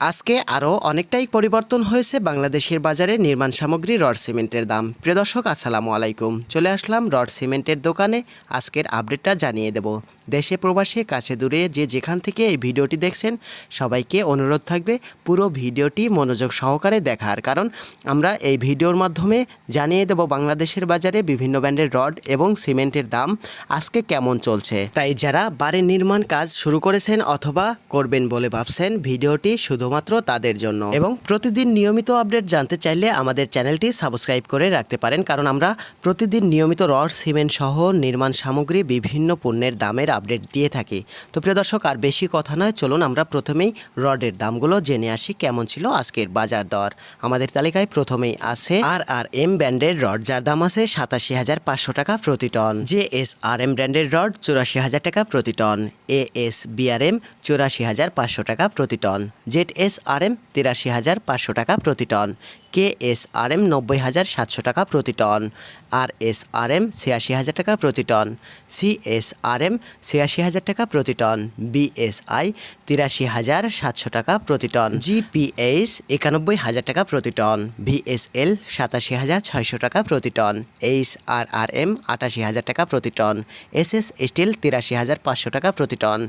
আজকে আরও অনেকটাই পরিবর্তন হয়েছে বাংলাদেশের বাজারে নির্মাণ সামগ্রী রড সিমেন্টের দাম। প্রিয় দর্শক, আসসালামু আলাইকুম। চলে আসলাম রড সিমেন্টের দোকানে। আজকের আপডেটটা জানিয়ে দেব। দেশে প্রবাসে কাছে দূরে যে যেখান থেকে এই ভিডিওটি দেখছেন, সবাইকে অনুরোধ থাকবে পুরো ভিডিওটি মনোযোগ সহকারে দেখার। কারণ আমরা এই ভিডিওর মাধ্যমে জানিয়ে দেব বাংলাদেশের বাজারে বিভিন্ন ব্র্যান্ডের রড এবং সিমেন্টের দাম আজকে কেমন চলছে। তাই যারা বাড়ির নির্মাণ কাজ শুরু করেছেন অথবা করবেন বলে ভাবছেন, ভিডিওটি শুধুমাত্র তাদের জন্য। এবং প্রতিদিন নিয়মিত আপডেট জানতে চাইলে আমাদের চ্যানেলটি সাবস্ক্রাইব করে রাখতে পারেন, কারণ আমরা প্রতিদিন নিয়মিত রড, সিমেন্ট সহ নির্মাণ সামগ্রী বিভিন্ন পণ্যের দামের আপডেট দিয়ে থাকি। তো প্রিয় দর্শক, আর বেশি কথা নয়, চলুন আমরা প্রথমেই রডের দামগুলো জেনে আসি, কেমন ছিল আজকের বাজার দর। আমাদের তালিকায় প্রথমেই আছে আর আর এম ব্র্যান্ডের রড, যার দাম আছে সাতাশি হাজার পাঁচশো টাকা প্রতি ton. J S R M ব্র্যান্ডের রড, চুরাশি হাজার টাকা প্রতি টন। এ এস বিআরএম চুরাশি হাজার পাঁচশো টাকা প্রতি ton. Z S R M তিরাশি হাজার পাঁচশো টাকা প্রতি ton. K S R M নব্বই হাজার সাতশো টাকা প্রতি ton R S R M ছিয়াশি হাজার টাকা প্রতি ton C S R M ছিয়াশি হাজার টাকা প্রতি টন, বিএসআই তিরাশি হাজার সাতশো টাকা প্রতি টন, জিপিএইচ একানব্বই হাজার টাকা প্রতি টন, ভিএসএল সাতাশি হাজার ছয়শো টাকা প্রতি ton H R R M আটাশি হাজার টাকা প্রতি টন এস এস স্টিল তিরাশি হাজার পাঁচশো টাকা প্রতি টন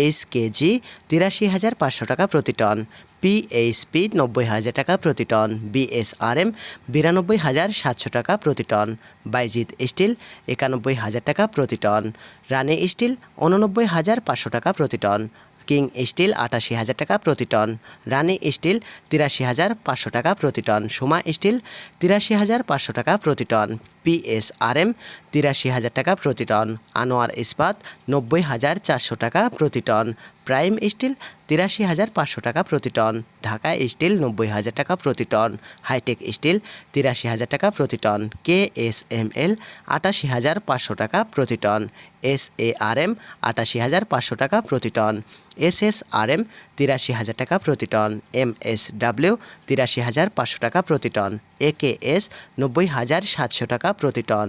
এইচ কেজি তিরাশি হাজার পাঁচশো টাকা প্রতি টন পিএইচপি নব্বই হাজার টাকা প্রতি টন বিএসআরএম বিরানব্বই হাজার সাতশো টাকা প্রতি টন বাইজিৎ স্টিল একানব্বই হাজার টাকা প্রতি টন রানি স্টিল উননব্বই হাজার পাঁচশো টাকা প্রতি টন কিং স্টিল আটাশি হাজার টাকা প্রতি টন রানি স্টিল তিরাশি হাজার পাঁচশো টাকা প্রতি টন সোমা স্টিল তিরাশি হাজার পাঁচশো টাকা প্রতি টন পিএসআরএম তিরাশি হাজার টাকা প্রতি টন, আনোয়ার ইস্পাত নব্বই হাজার চারশো টাকা প্রতি টন, প্রাইম স্টিল তিরাশি হাজার পাঁচশো টাকা প্রতি টন, ঢাকা স্টিল নব্বই হাজার টাকা প্রতি টন, হাইটেক স্টিল তিরাশি হাজার টাকা প্রতি ton K S M L আটাশি হাজার পাঁচশো টাকা প্রতি ton S A R M আটাশি হাজার পাঁচশো টাকা প্রতি ton S S R M তিরাশি হাজার টাকা প্রতি টন এম এস ডাব্লিউ তিরাশি হাজার পাঁচশো টাকা প্রতি টন এ কে এস নব্বই হাজার সাতশো টাকা প্রতি টন।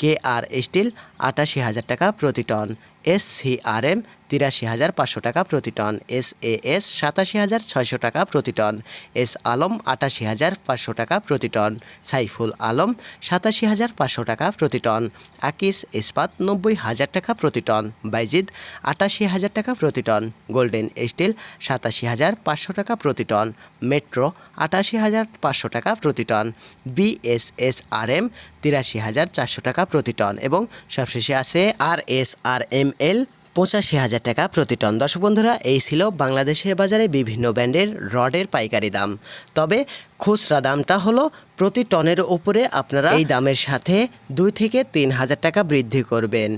কে আর স্টিল আটাশি হাজার টাকা প্রতি ton. S C R M তিরাশি হাজার পাঁচশো টাকা প্রতি টন। এস এ এস সাতাশি হাজার ছয়শো টাকা প্রতি টন। এস আলম আটাশি হাজার পাঁচশো টাকা প্রতি টন। সাইফুল আলম সাতাশি হাজার পাঁচশো টাকা প্রতি টন। আকিস ইস্পাত নব্বই হাজার টাকা প্রতি টন। বাইজিদ আটাশি হাজার টাকা প্রতি টন। গোল্ডেন স্টিল সাতাশি হাজার পাঁচশো টাকা প্রতি টন। মেট্রো আটাশি হাজার পাঁচশো টাকা প্রতি টন। বিএসএস আর এম তিরাশি হাজার চারশো টাকা প্রতি টন। এবং সবশেষে আছে আর এস আর এম এল পঁচাশি হাজার টাকা প্রতি টন। দর্শক বন্ধুরা, এই ছিল বাংলাদেশের বাজারে বিভিন্ন ব্র্যান্ডের রডের পাইকারি দাম। তবে খুচরা দামটা হলো প্রতি টনের উপরে আপনারা এই দামের সাথে দুই থেকে তিন হাজার টাকা বৃদ্ধি করবেন।